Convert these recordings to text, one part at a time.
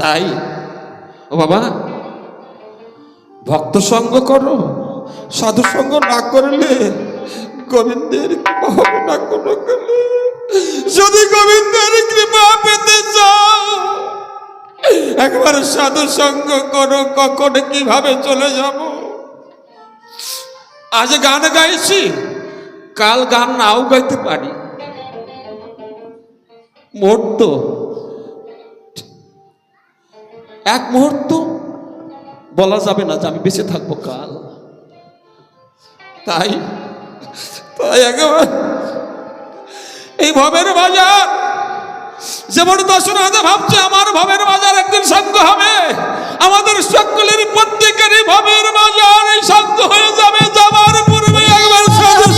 তাই? ও বাবা, ভক্ত সঙ্গ করো, সাধু সঙ্গ না করলে গোবিন্দের না কোনো কালে। যদি গোবিন্দের কৃপা পেতে চাও, একবার সাধু সঙ্গ করো, কখন কীভাবে চলে যাব? আজ গান গাইছি, কাল গান নাও গাইতে পারি। মুহূর্ত এক মুহূর্ত বলা যাবে না যে আমি বেঁচে থাকব কাল। তাই তাই একেবারে এই ভবের বাজার, যেমন দর্শন দশরথ ভাবছে, আমার ভবের বাজার একদিন সঙ্গ হবে। আমাদের সকলের প্রত্যেকেরই ভবের বাজার, এই সঙ্গ হয়ে যাবে যাবার পূর্বে একবার সাধু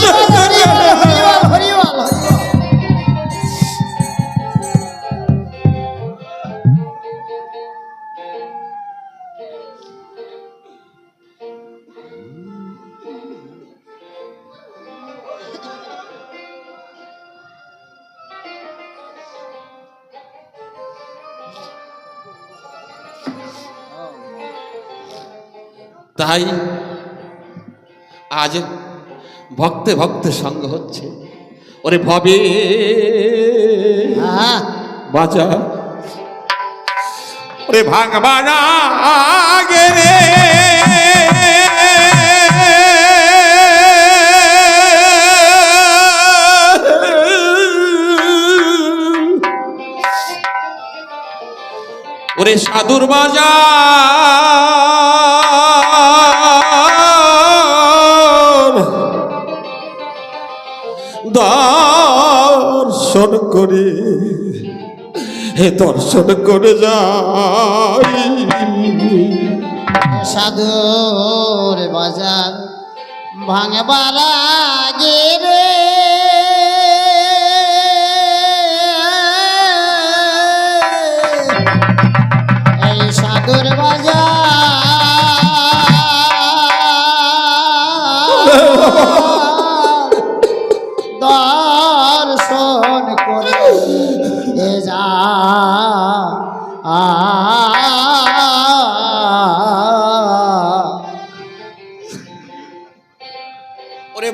তাই আজ ভক্তে ভক্তে সঙ্গ হচ্ছে। ওরে ভবে। বাজা ওরে ভাঙ বাজা গে রে। ওরে সাধুর বাজার দর্শন করে হে দর্শন করে যাই। সাধুর বাজার ভাঙবার আগে রে। সাধুর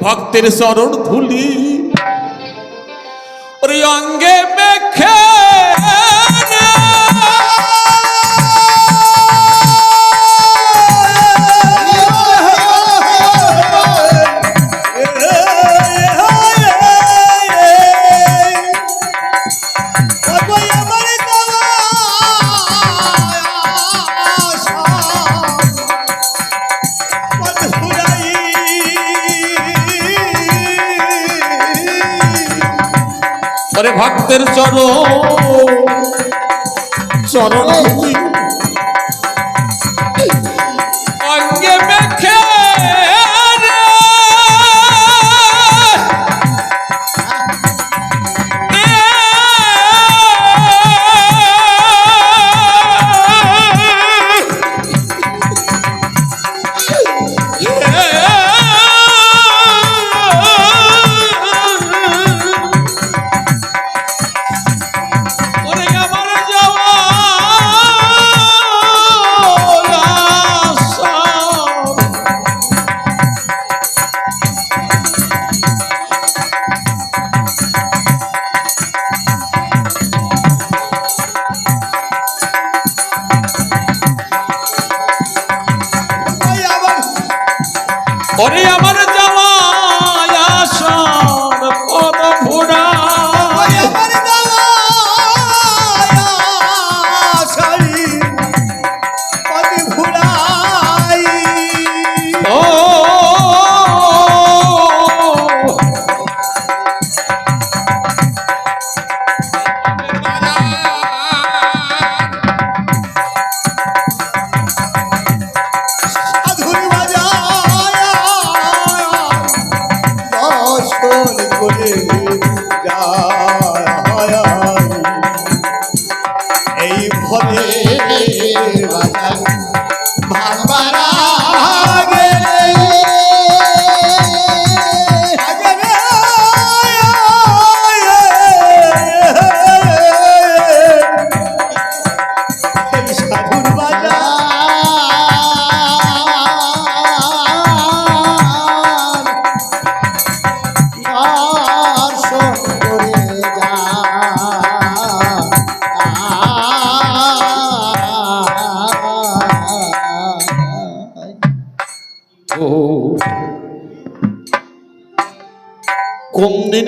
ভক্তের চরণ ধুলি ওরে অঙ্গে মেখে ওরে ভক্তের চরণ। চরণ।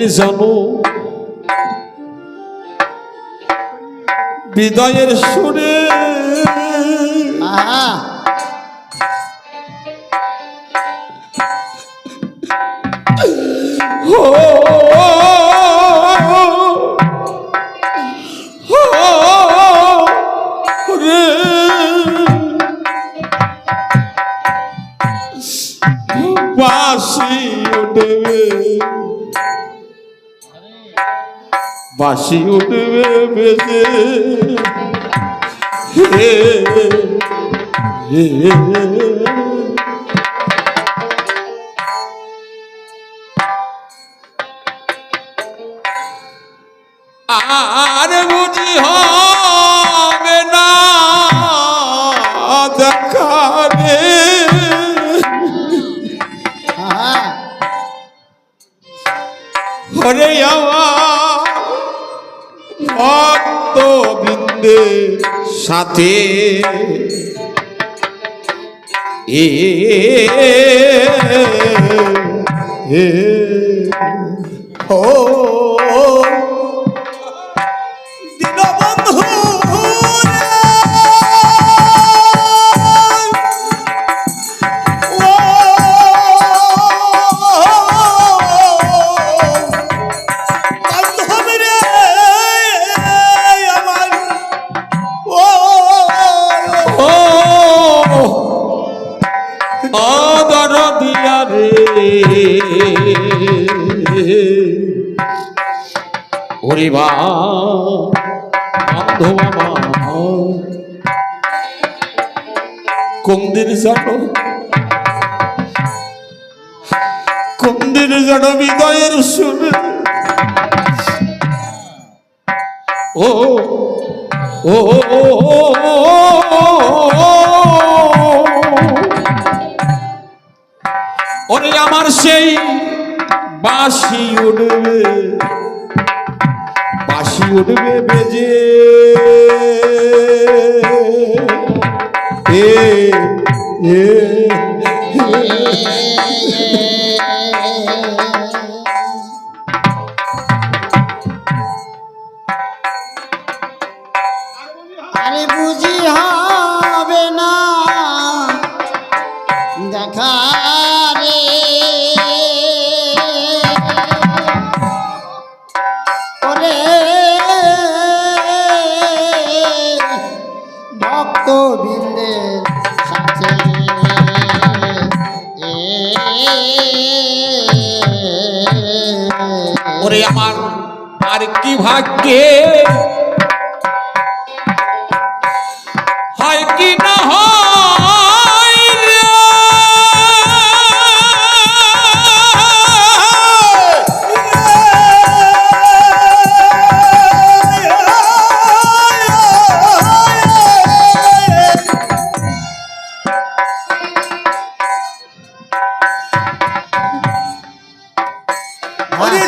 জানো। বিদায়ের সুরে। আহা। বাসি উঠবে বেজে হে হে বৃন্দের সাথে। এ ও ওরে বা বান্ধব আমার কোন জানো কোন দিন জানো বিদায়ের শুনে ও ও ওরে আমার সেই বাঁশি উঠবে বাঁশি উঠবে বেজে। এ এ ভক্ত বৃন্দের ওরে আমার আর কি ভাগ্যে ওরে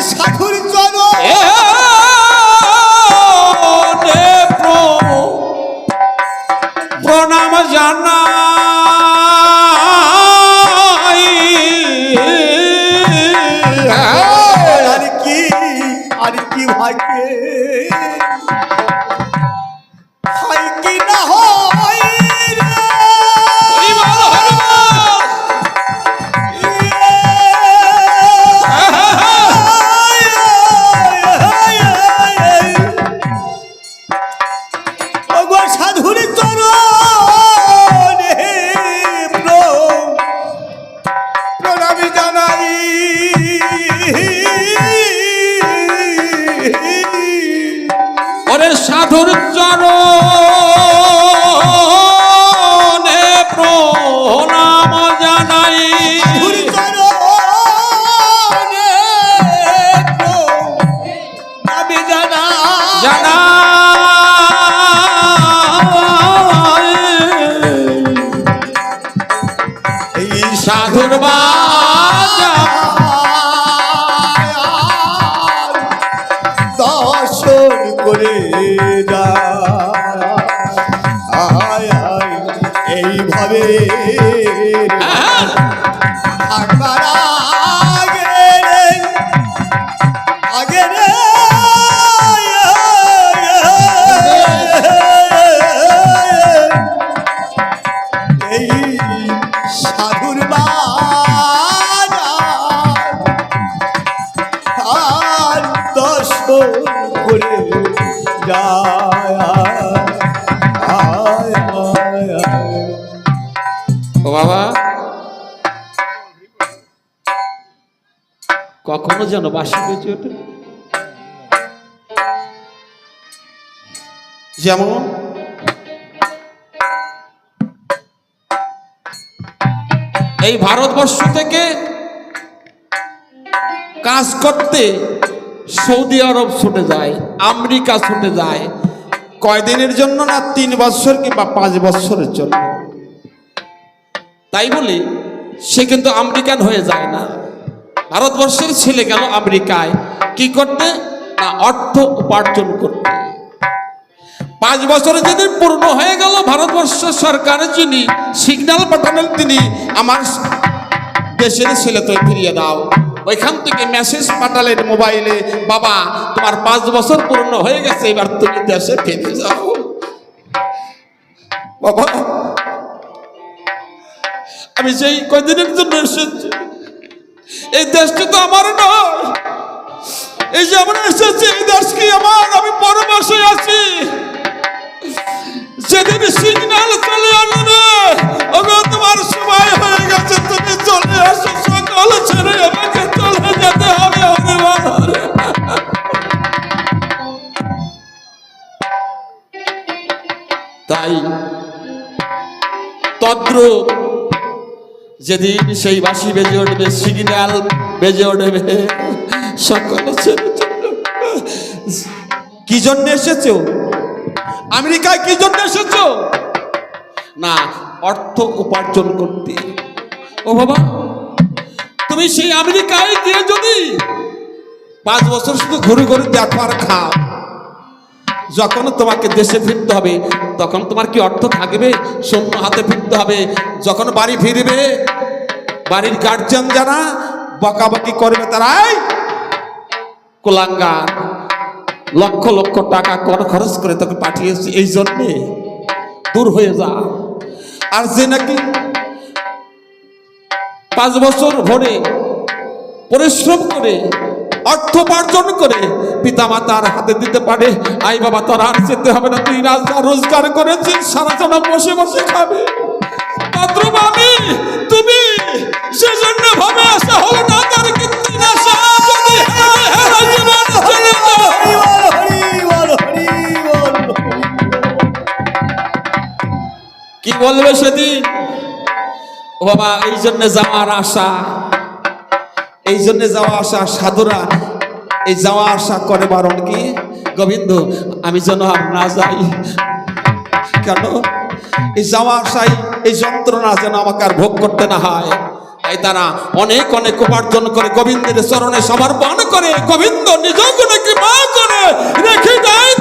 Yeah. ও বাবা। কখনো যেন বাসি বেঁচে ওটা যেমন? এই ভারতবর্ষ থেকে কাজ করতে সৌদি আরব ছুটে যায়, আমেরিকা ছুটে যায়। কয়দিনের জন্য না তিন বছর কিংবা পাঁচ বছরের জন্য? তাই বলি, সে কিন্তু আমেরিকান হয়ে যায় না। ভারতবর্ষের ছেলে গেল আমেরিকায়, কি করতে? না অর্থ উপার্জন করতে। পাঁচ বছরে যেদিন পূর্ণ হয়ে গেল ভারতবর্ষ সরকারের যিনি সিগন্যাল পাঠালেন, তিনি আমার দেশের ছেলে তো ফিরিয়ে দাও। ওইখান থেকে মেসেজ পাঠালেন মোবাইলে বাবা, তোমার পাঁচ বছর পূর্ণ হয়ে গেছে, এবার তুমি দেশে ফিরে যাও। বাবা আমি সেই কদিনের জন্য এসেছি, এই দেশটা তো আমার নয়। এই যে আমরা এসেছি, এই দেশ কি আমার? আমি পরবাসে আছি। যেদিন সিগন্যাল চলে আসবে তোমার যেদিন সেই বাঁশি বেজে উঠবে, সিগন্যাল বেজে উঠবে, সকল কি জন্য এসেছ? আমেরিকায় কি জন্য এসেছ? না, অর্থ উপার্জন করতে। ও বাবা, তুমি সেই আমেরিকায় গিয়ে যদি পাঁচ বছর শুধু ঘুরে ঘুরে দেখো আর খাও। যখন তোমাকে দেশে ফিরতে হবে, তখন তোমার কি অর্থ থাকবে? শূন্য হাতে ফিরতে হবে। যখন বাড়ি ফিরবে, বাড়ির গার্জিয়ান যারা বকাবকি করবে তারাই কোলাঙ্গার। লক্ষ লক্ষ টাকা কর খরচ করে তোকে পাঠিয়েছি এই জন্যে। দূর হয়ে যা। আর যে নাকি পাঁচ বছর ভরে পরিশ্রম করে অর্থ উপার্জন করে পিতা মাতার হাতে দিতে পারে। আই বাবা, তোর আর যেতে হবে না, তুই রাজা রোজগার করেছিস, সারা জনা বসে বসে খাবে। আমি, তুমি, সেজন্য ভাবে আসা হলো না, তার কিন্তু কি বলবে সেদিন? বাবা, এই জন্য যাওয়ার আশা। এই জন্য যাওয়া আসা সাধুরা, এই যাওয়া আসা করে বারণ কি? গোবিন্দ, আমি যেন না যাই। কেন? এই যাওয়া আসাই এই যন্ত্রণা যেন আমাকে আর ভোগ করতে না হয়। তাই তারা অনেক অনেক উপার্জন করে গোবিন্দের চরণে সমর্পণ করে, গোবিন্দ নিজ গুণে কৃপা করে রেখে দেয়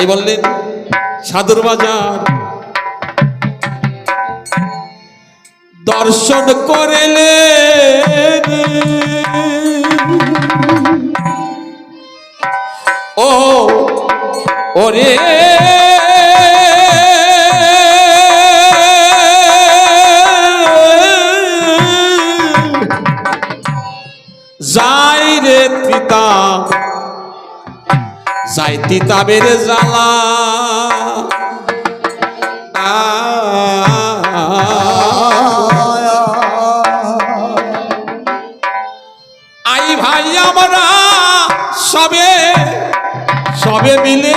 তাই বললেন সাদুর বাজার। দর্শন করেলে ও ওরে। যাই রে তিতা যাই তিতাবের জ্বালা। আই ভাই আমরা সবে সবে মিলে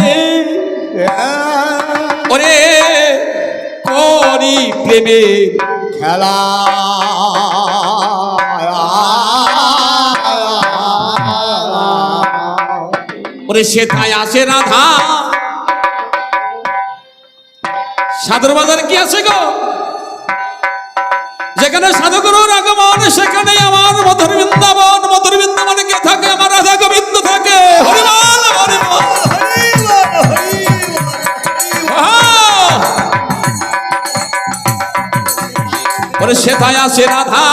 ওরে করি প্রেমের খেলা। ওরে সেথায় আসে রাধা সাদর বাজারে কি আছে গো? যেখানে সাধুগুরুর আগমন সেখানে আমার মধুর বৃন্দাবন। মধুর বৃন্দাবনে কে থাকে? আমার রাধা গোবিন্দ থাকে। হরিবল হরিবল হরি বল, হরি আহা! ওরে সেথায় আসে রাধা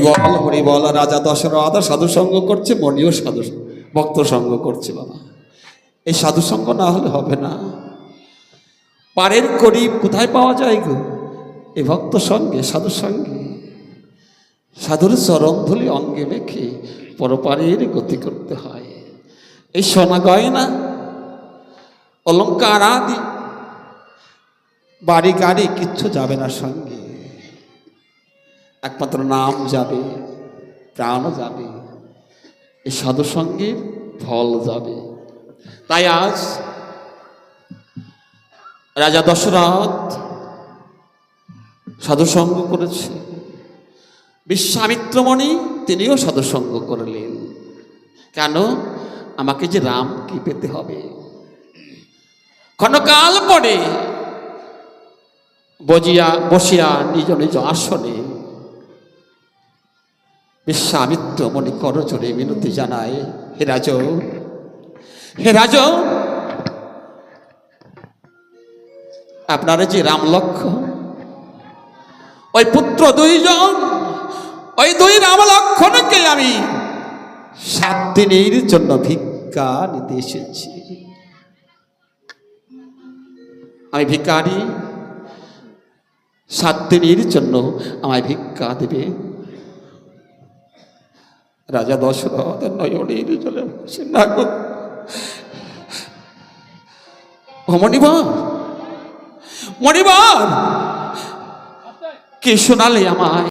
হরিবল হরিবল, রাজা দশরথ সাধু সঙ্গ করছে, মণিও সাধু ভক্ত সঙ্গ করছে বাবা। এই সাধু সঙ্গ না হলে হবে না। পারের করিব কোথায় পাওয়া যায় গো? এই ভক্ত সঙ্গে, সাধু সঙ্গে। সাধুর চরম ধুলি অঙ্গে মেখে পরপারের গতি করতে হয়। এই সোনা গয়না, অলঙ্কার আদি, বাড়ি গাড়ি কিচ্ছু যাবে না সঙ্গে। একমাত্র নাম যাবে, প্রাণও যাবে এই সাধু সঙ্গের ফল যাবে। তাই আজ রাজা দশরথ সাধুসঙ্গ করেছে। বিশ্বামিত্রমণি তিনিও সাধুসঙ্গ করলেন। কেন? আমাকে যে রামকে পেতে হবে? ক্ষণকাল পরে বজিয়া, বসিয়া নিজ নিজ আসনে বিশ্বামিত্র মনে করজোরে মিনতি জানায়, হে রাজ হে রাজ, আপনারা যে রাম লক্ষ্মণ ওই পুত্র দুইজন, ওই দুই রাম লক্ষ্মণকে আমি সাত দিনের জন্য ভিক্ষা নিতে এসেছি। আমি ভিক্ষারি সাত দিনের জন্য আমায় ভিক্ষা দেবে। রাজা দশরথ নয়নের জলে না গো। মণিবর মণিবর কে শোনালে আমায়?